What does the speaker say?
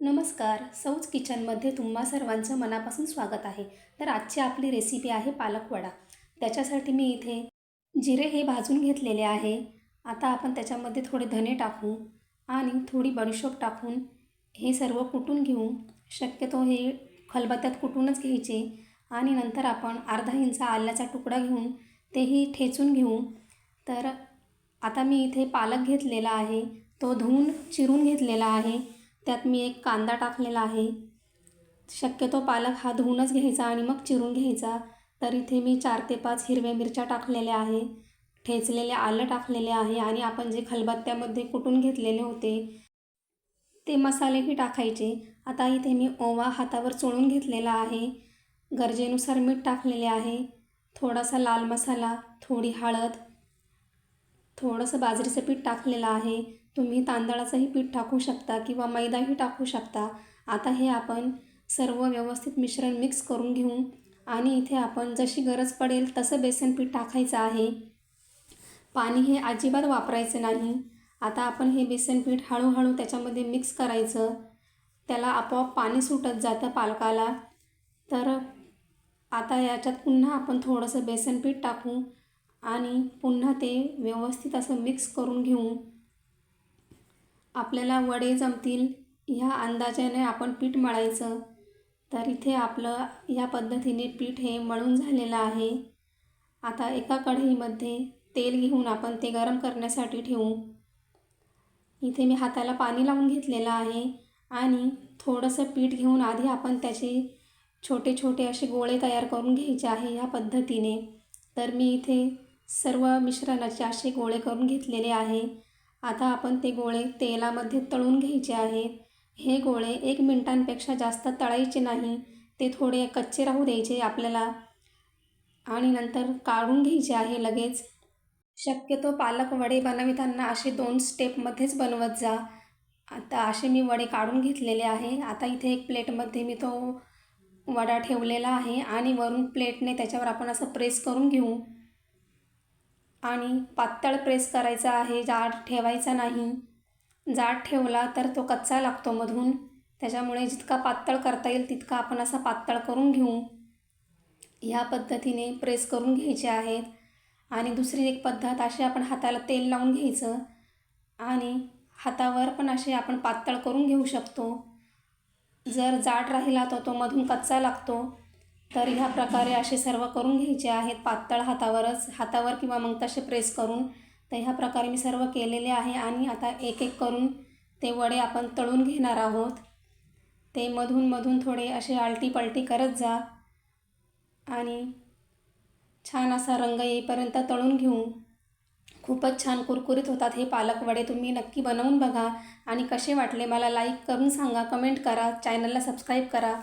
नमस्कार सौज किचनमध्ये तुम्हा सर्वांचं मनापासून स्वागत आहे. तर आजची आपली रेसिपी आहे पालक वडा त्याच्यासाठी मी इथे जिरे हे भाजून घेतलेले आहे. आता आपण त्याच्यामध्ये थोडे धने टाकू आणि थोडी बडीशोप टाकून हे सर्व कुटून घेऊ. शक्यतो हे खलबत्त्यात कुटूनच घ्यायचे. आणि नंतर आपण अर्धा इंच आल्याचा तुकडा घेऊन तेही ठेचून घेऊ. तर आता मी इथे पालक घेतलेला आहे. तो धुवून चिरून घेतलेला आहे. त्यात मी एक कांदा टाकलेला आहे. शक्यतो पालक हा धुवूनच घ्यायचा आणि मग चिरून घ्यायचा. तर इथे मी चार ते पाच हिरव्या मिरच्या टाकलेल्या आहे. ठेचलेले आलं टाकलेले आहे आणि आपण जे खलबत्त्यामध्ये कुटून घेतलेले होते ते मसालेही टाकायचे. आता इथे मी ओवा हातावर चोळून घेतलेला आहे. गरजेनुसार मीठ टाकलेले आहे. थोडासा लाल मसाला थोडी हळद थोडंसं बाजरीचं पीठ टाकलेलं आहे. तुम्ही तांदळाचंही पीठ टाकू शकता किंवा मैदाही टाकू शकता. आता हे आपण सर्व व्यवस्थित मिश्रण मिक्स करून घेऊ. आणि इथे आपण जशी गरज पडेल तसं बेसन पीठ टाकायचं आहे. पाणी हे अजिबात वापरायचं नाही. आता आपण हे बेसन पीठ हळूहळू त्याच्यामध्ये मिक्स करायचं. त्याला आपोआप पाणी सुटत जातं पालकाला. तर आता याच्यात पुन्हा आपण थोडंसं बेसन पीठ टाकू. आणि पुन्हा ते व्यवस्थित असं मिक्स करून घेऊ. आपल्याला वडे जमतील ह्या अंदाजाने आपण पीठ मळायचं. तर इथे आपलं या पद्धतीने पीठ हे मळून झालेलं आहे. आता एका कढईमध्ये तेल घेऊन आपण ते गरम करण्यासाठी ठेवू. इथे मी हाताला पाणी लावून घेतलेलं आहे आणि थोडंसं पीठ घेऊन आधी आपण त्याचे छोटे छोटे असे गोळे तयार करून घ्यायचे आहे ह्या पद्धतीने. तर मी इथे सर्व मिश्रणाचे असे गोळे करून घेतलेले आहे. आता आपण ते गोळे तेलामध्ये तळून घ्यायचे आहेत. हे गोळे एक मिनटांपेक्षा जास्त तळायचे नाही. ते थोडे कच्चे राहू द्यायचे आपल्याला. आणि नंतर काढून घ्यायचे आहे लगेच. शक्यतो पालक वडे बनविताना असे दोन स्टेपमध्येच बनवत जा. आता असे मी वडे काढून घेतलेले आहे. आता इथे एक प्लेटमध्ये मी तो वडा ठेवलेला आहे आणि वरून प्लेटने त्याच्यावर आपण असं प्रेस करून घेऊ. आणि पातळ प्रेस करायचा आहे जाड ठेवायचा नाही. जाड ठेवला तर तो कच्चा लागतो मधून. त्याच्यामुळे जितका पातळ करता येईल तितका आपण असा पातळ करून घेऊ. ह्या पद्धतीने प्रेस करून घ्यायचे आहेत. आणि दुसरी एक पद्धत अशी आपण हाताला तेल लावून घ्यायचं. आणि हातावर पण असे आपण पातळ करून घेऊ शकतो. जर जाड राहिला तर तो मधून कच्चा लागतो. तर ह्या प्रकारे असे सर्व करून घ्यायचे आहेत. पातळ हातावरच हातावर किंवा मग तसे प्रेस करून. तर ह्या प्रकारे मी सर्व केलेले आहे आणि आता एक एक करून ते वडे आपण तळून घेणार आहोत. ते मधून मधून थोडे असे आलटी पलटी करत जा. आणि छान असा रंग येईपर्यंत तळून घेऊ. खूपच छान कुरकुरीत होतात हे पालक वडे. तुम्ही नक्की बनवून बघा. आणि कसे वाटले मला लाईक करून सांगा. कमेंट करा. चॅनलला सबस्क्राईब करा.